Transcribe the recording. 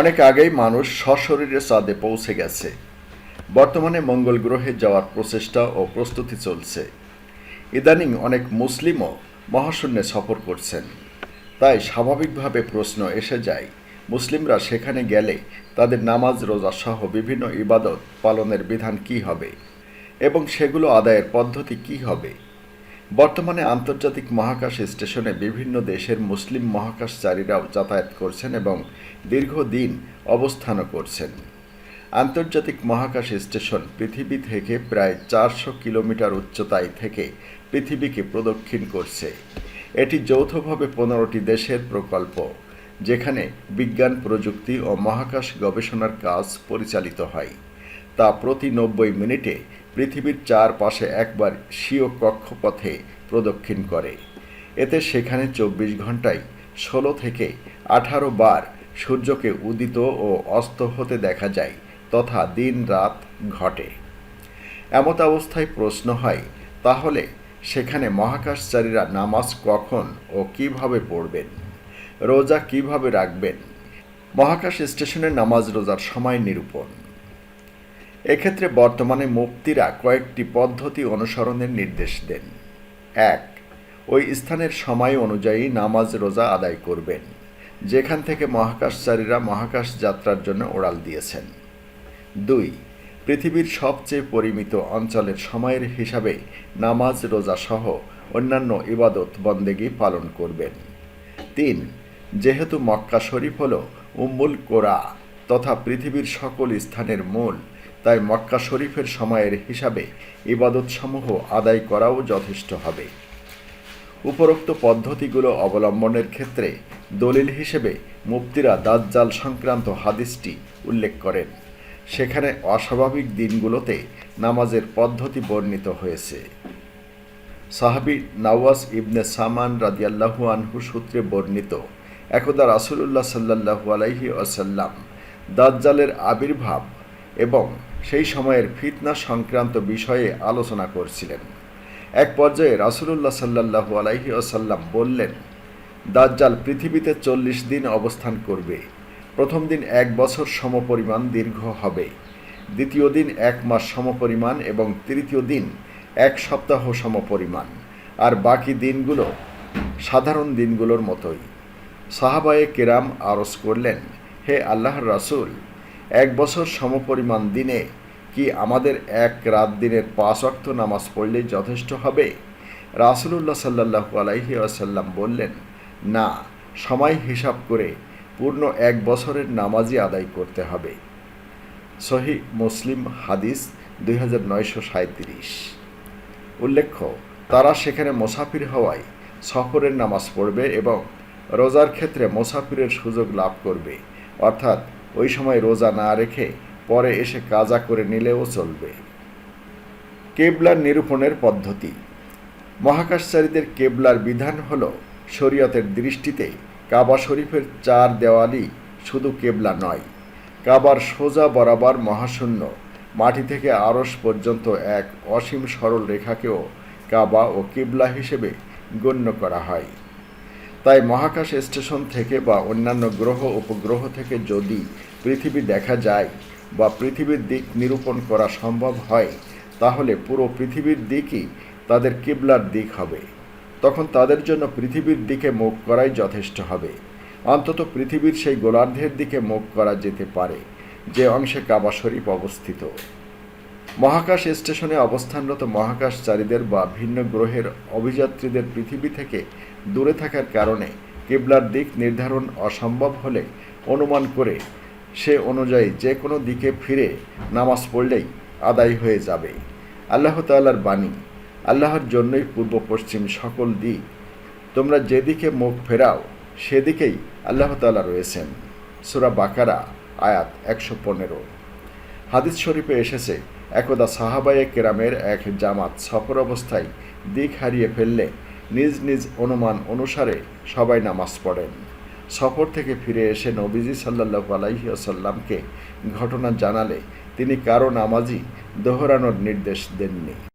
অনেক আগেই মানুষ সশরীরে চাঁদে পৌঁছে গেছে। বর্তমানে মঙ্গল গ্রহে যাওয়ার প্রচেষ্টা ও প্রস্তুতি চলছে। ইদানিং অনেক মুসলিমও মহাশূন্যে সফর করছেন। তাই স্বাভাবিকভাবে প্রশ্ন এসে যায়, মুসলিমরা সেখানে গেলে তাদের নামাজ, রোজা সহ বিভিন্ন ইবাদত পালনের বিধান কি হবে এবং সেগুলো আদায়ের পদ্ধতি কি হবে? বর্তমানে আন্তর্জাতিক মহাকাশ স্টেশনে বিভিন্ন দেশের মুসলিম মহাকাশচারীরাও যাতায়াত করছেন এবং দীর্ঘদিন অবস্থানও করছেন। আন্তর্জাতিক মহাকাশ স্টেশন পৃথিবী থেকে প্রায় চারশো কিলোমিটার উচ্চতায় থেকে পৃথিবীকে প্রদক্ষিণ করছে। এটি যৌথভাবে পনেরোটি দেশের প্রকল্প, যেখানে বিজ্ঞান, প্রযুক্তি ও মহাকাশ গবেষণার কাজ পরিচালিত হয়। তা প্রতি নব্বই মিনিটে পৃথিবীর চারপাশে একবার স্বীয় কক্ষপথে প্রদক্ষিণ করে। এতে সেখানে চব্বিশ ঘন্টায় ষোলো থেকে আঠারো বার সূর্যকে উদিত ও অস্ত হতে দেখা যায় তথা দিন রাত ঘটে। এমত অবস্থায় প্রশ্ন হয়, তাহলে সেখানে মহাকাশচারীরা নামাজ কখন ও কীভাবে পড়বেন? রোজা কীভাবে রাখবেন? মহাকাশ স্টেশনে নামাজ রোজার সময় নিরূপণ। এক্ষেত্রে বর্তমানে মুক্তিরা কয়েকটি পদ্ধতি অনুসরণের নির্দেশ দেন। এক, ওই স্থানের সময় অনুযায়ী নামাজ রোজা আদায় করবেন, যেখান থেকে মহাকাশচারীরা মহাকাশ যাত্রার জন্য ওড়াল দিয়েছেন। দুই, পৃথিবীর সবচেয়ে পরিমিত অঞ্চলের সময়ের হিসাবে নামাজ রোজা সহ অন্যান্য ইবাদত বন্দেগী পালন করবেন। তিন, যেহেতু মক্কা শরীফ হল উম্মুল কোরা তথা পৃথিবীর সকল স্থানের মূল তাই মক্কা শরীফের সময়ের হিসাবে ইবাদতসমূহ আদায় করাও যথেষ্ট হবে। উপরোক্ত পদ্ধতিগুলো অবলম্বনের ক্ষেত্রে দলিল হিসেবে মুফতিরা দাজ্জাল সংক্রান্ত হাদিসটি উল্লেখ করেন। সেখানে অস্বাভাবিক দিনগুলোতে নামাজের পদ্ধতি বর্ণিত হয়েছে। সাহাবি নওয়াজ ইবনে সামান রাদিয়াল্লাহু আনহু সূত্রে বর্ণিত, একদা রাসুলুল্লাহ সাল্লাহু আলাইহি আসাল্লাম দাজ্জালের আবির্ভাব এবং সেই সময়ের ফিতনা সংক্রান্ত বিষয়ে আলোচনা করছিলেন। এক পর্যায়ে রাসুলুল্লাহ সাল্লাহু আলাইহি আসাল্লাম বললেন, দাজ্জাল পৃথিবীতে চল্লিশ দিন অবস্থান করবে। প্রথম দিন এক বছর সমপরিমাণ দীর্ঘ হবে। দ্বিতীয় দিন এক মাস সমপরিমাণ এবং তৃতীয় দিন এক সপ্তাহ সমপরিমাণ। আর বাকি দিনগুলো সাধারণ দিনগুলোর মতোই। সাহাবায়ে কেরাম আরজ করলেন, হে আল্লাহর রাসূল এক বছর সমপরিমাণ দিনে কি আমাদের এক রাত দিনের পাঁচ অক্ত নামাজ পড়লেই যথেষ্ট হবে? রাসুলুল্লাহ সাল্লাহু আলাইহি আসাল্লাম বললেন, না, সময় হিসাব করে পূর্ণ এক বছরের নামাজই আদায় করতে হবে। সহি মুসলিম হাদিস দুই উল্লেখ্য, তারা সেখানে মোসাফির হওয়ায় সফরের নামাজ পড়বে এবং রোজার ক্ষেত্রে মোসাফিরের সুযোগ লাভ করবে। অর্থাৎ ওই সময় রোজা না রেখে পরে এসে কাজা করে নিলেও চলবে। কেবলার নিরূপণের পদ্ধতি। মহাকাশচারীদের কেবলার বিধান হল শরীয়তের দৃষ্টিতে কাবা শরীফের চার দেওয়ালি শুধু কেবলা নয়, কাবার সোজা বরাবর মহাশূন্য, মাটি থেকে আরস পর্যন্ত এক অসীম সরল রেখাকেও কাবা ও কেবলা হিসেবে গণ্য করা হয়। তাই মহাকাশ স্টেশন থেকে বা অন্যান্য গ্রহ, উপগ্রহ থেকে যদি পৃথিবী দেখা যায় বা পৃথিবীর দিক নিরূপণ করা সম্ভব হয়, তাহলে পুরো পৃথিবীর দিকই তাদের কিবলার দিক হবে। তখন তাদের জন্য পৃথিবীর দিকে মুখ করাই যথেষ্ট হবে। অন্তত পৃথিবীর সেই গোলার্ধের দিকে মুখ করা যেতে পারে, যে অংশে কাবা শরীফ অবস্থিত। মহাকাশ স্টেশনে অবস্থানরত মহাকাশচারীদের বা ভিন্ন গ্রহের অভিযাত্রীদের পৃথিবী থেকে দূরে থাকার কারণে কেবলার দিক নির্ধারণ অসম্ভব হলে অনুমান করে সে অনুযায়ী যে কোনো দিকে ফিরে নামাজ পড়লেই আদায় হয়ে যাবে। আল্লাহ তাল্লার বাণী, আল্লাহর জন্যই পূর্ব পশ্চিম সকল দিক। তোমরা যেদিকে মুখ ফেরাও, সেদিকেই আল্লাহ তাল্লাহ রয়েছেন। সুরা বাকারা, আয়াত একশো পনেরো। হাদিস শরীফে এসেছে একদা সাহাবায়ে কেরামের এক জামাত সফর অবস্থায় দিক হারিয়ে ফেললে নিজ নিজ অনুমান অনুসারে সবাই নামাজ পড়েন। সফর থেকে ফিরে এসে নবীজি সাল্লাহ আলাইহি আসাল্লামকে ঘটনা জানালে তিনি কারও নামাজি দোহরানোর নির্দেশ দেননি।